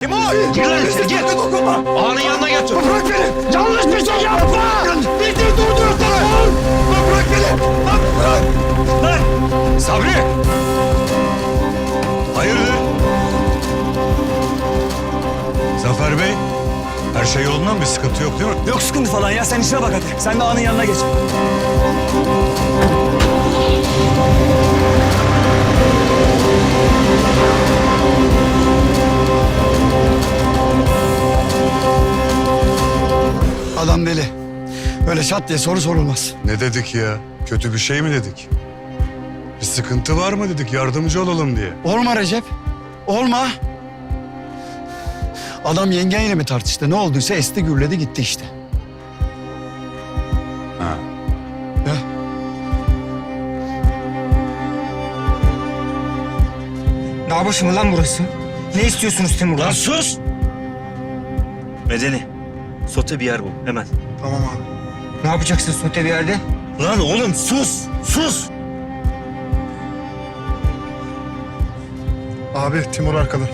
Timur! Lan içeri, gir. dokunma! Ağanın yanına götür. Bırak beni! Yanlış bir şey yapma! Bizi durdursana! Lan bırak beni! Lan bırak! Lan! Sabri! Hayırdır? Zafer Bey, her şey yolunda mı? Bir sıkıntı yok değil mi? Yok sıkıntı falan ya sen işine bak hadi. Sen de ağanın yanına geç. Öyle şat diye soru sorulmaz. Ne dedik ya? Kötü bir şey mi dedik? Bir sıkıntı var mı dedik, yardımcı olalım diye. Olma Recep. Olma. Adam yengeyle mi tartıştı? Ne olduysa esti gürledi gitti işte. Ha. Ya. Dağ başı mı lan burası? Ne istiyorsunuz Timur'dan? Lan sus! Medeni. Sote bir yer bul hemen. Tamam abi. Ne yapacaksın sote bir yerde? Lan oğlum sus! Sus! Abi Timur arkada.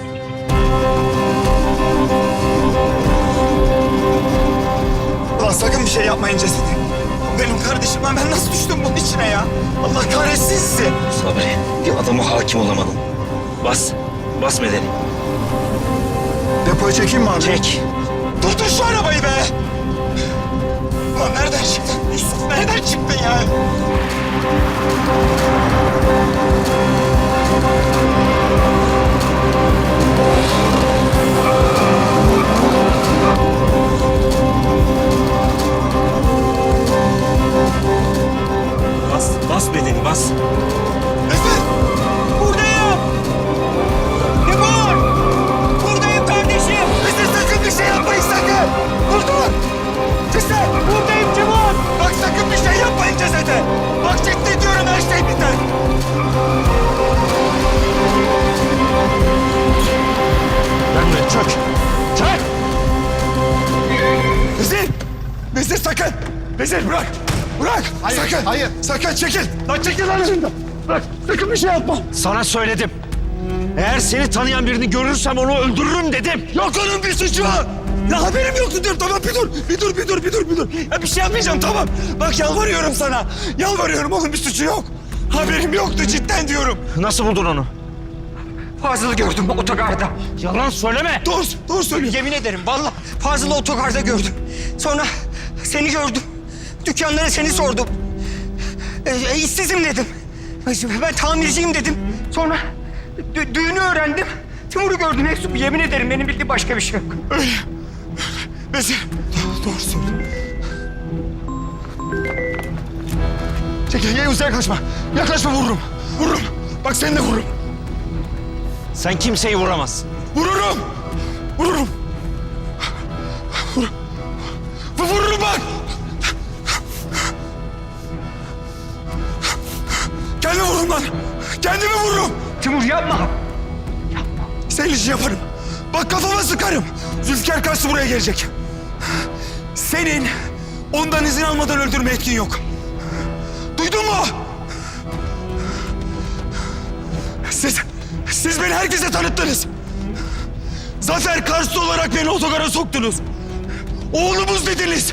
Ulan sakın bir şey yapmayın cesedi. Benim kardeşim lan ben nasıl düştüm bunun içine ya? Allah kahretsin sizi. Sabri bir adama hakim olamadın. Bas. Bas Medeni. Depoya çekeyim mi abi? Çek. Durdur şu arabayı be. Ceset! Buradayım Timur! Bak sakın bir şey yapmayın cesede! Bak ciddi diyorum her şey biter! Buraya çök. Çök! Vezir! Vezir sakın! Vezir bırak! Bırak! sakın! Hayır! Sakın çekil! Lan çekil lan önümden! Bırak! Sakın bir şey yapma! Sana söyledim. Eğer seni tanıyan birini görürsem onu öldürürüm dedim. Yok onun bir suçu! Ya haberim yoktu diyorum tamam bir dur! Bir dur bir dur bir dur bir dur! Ya bir şey yapmayacağım tamam! Bak yalvarıyorum sana! Yalvarıyorum onun bir suçu yok! Haberim yoktu cidden diyorum! Nasıl buldun onu? Fazıl'ı gördüm otogarda. Yalan söyleme. Doğru, doğru söylüyor. Yemin ederim vallahi Fazıl'ı otogarda gördüm. Sonra seni gördüm. Dükkanlara seni sordum. E, e, işsizim dedim. Ben tamirciyim dedim. Sonra dü- düğünü öğrendim. Timur'u gördüm hepsi. Yemin ederim benim bildiğim başka bir şey yok. Vezir, doğru, doğru söylüyor. Çekil, ya yaklaşma. Yaklaşma vururum. Vururum. Bak seni de vururum. Sen kimseyi vuramazsın. Vururum. Vururum. Vur. Vu- Vururum bak. Kendimi vururum lan. Kendimi vururum. Timur yapma. Senin işi yaparım. Bak kafama sıkarım. Zülfikar karşı buraya gelecek. Senin ondan izin almadan öldürme etkin yok. Duydun mu? Siz, siz beni herkese tanıttınız. Zafer Karslı olarak beni otogara soktunuz. Oğlumuz dediniz.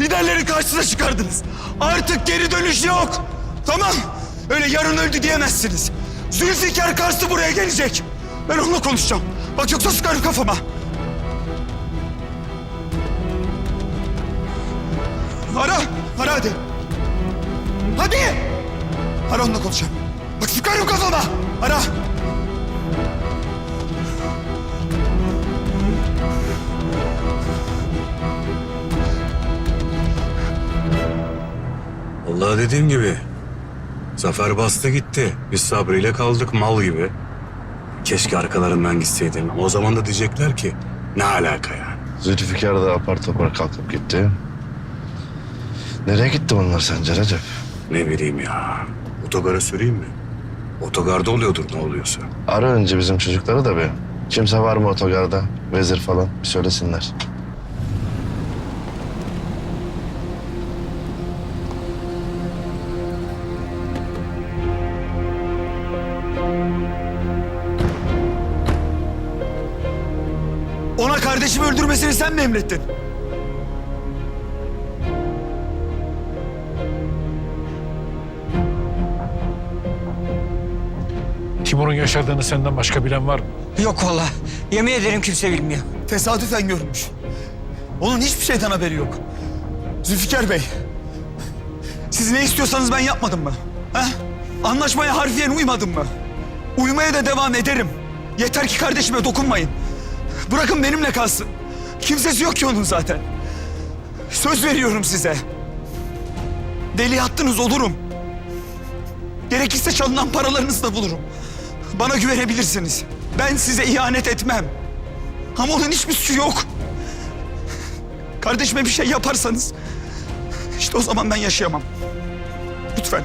Liderleri karşısına çıkardınız. Artık geri dönüş yok. Tamam. Öyle yarın öldü diyemezsiniz. Zülfikar Karslı buraya gelecek. Ben onunla konuşacağım. Bak yoksa sıkarım kafama. Ara. Ara hadi. Hadi. Ara onunla konuşacağım. Bak sıkarım kafama. Ara. Allah dediğim gibi. Zafer bastı gitti. Biz Sabri ile kaldık mal gibi. Keşke arkalarından gitseydim. O zaman da diyecekler ki ne alaka yani. Zülfikar da apar topar kalkıp gitti. Nereye gitti bunlar sence Recep? Ne bileyim ya. Otogara süreyim mi? Otogarda oluyordur ne oluyorsa. Ara önce bizim çocukları da bir. Kimse var mı otogarda? Vezir falan bir söylesinler. Ona kardeşimi öldürmesini sen mi emrettin? Timur'un yaşadığını senden başka bilen var mı? Yok vallahi. Yemin ederim kimse bilmiyor. Tesadüfen görmüş. Onun hiçbir şeyden haberi yok. Zülfikar Bey. Siz ne istiyorsanız ben yapmadım mı? He? Anlaşmaya harfiyen uymadım mı? Uymaya da devam ederim. Yeter ki kardeşime dokunmayın. Bırakın benimle kalsın. Kimsesi yok ki onun zaten. Söz veriyorum size. Deli attınız olurum. Gerekirse çalınan paralarınızı da bulurum. Bana güvenebilirsiniz. Ben size ihanet etmem. Ama onun hiçbir suçu yok. Kardeşime bir şey yaparsanız... ...işte o zaman ben yaşayamam. Lütfen.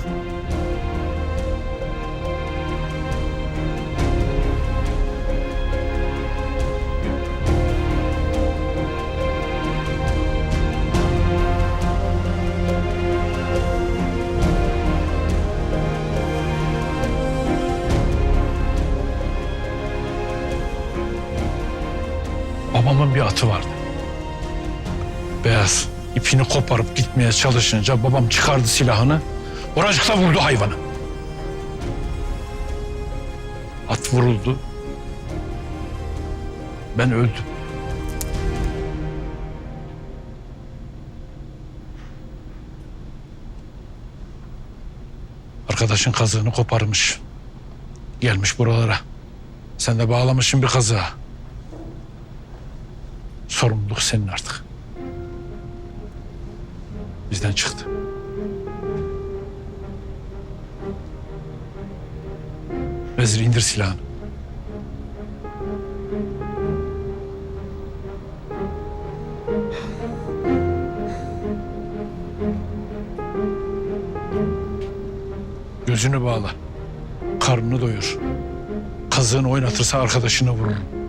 Babamın bir atı vardı. Beyaz ipini koparıp gitmeye çalışınca babam çıkardı silahını. Oracıkta vurdu hayvanı. At vuruldu. Ben öldüm. Arkadaşın kazığını koparmış. Gelmiş buralara. Sen de bağlamışsın bir kazığa. Sorumluluk senin artık. Bizden çıktı. Vezir indir silahını. Gözünü bağla. Karnını doyur. Kazığını oynatırsa arkadaşını vurur.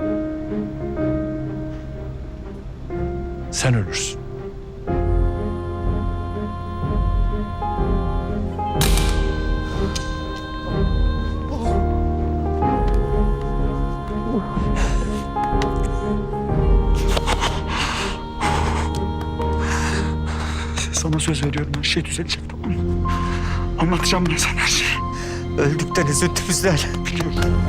Sen ölürsün. Sana söz veriyorum her şey düzelecek tamam mı? Anlatacağım ben sana her şeyi. Öldükten üzüntümüzden. Biliyorum.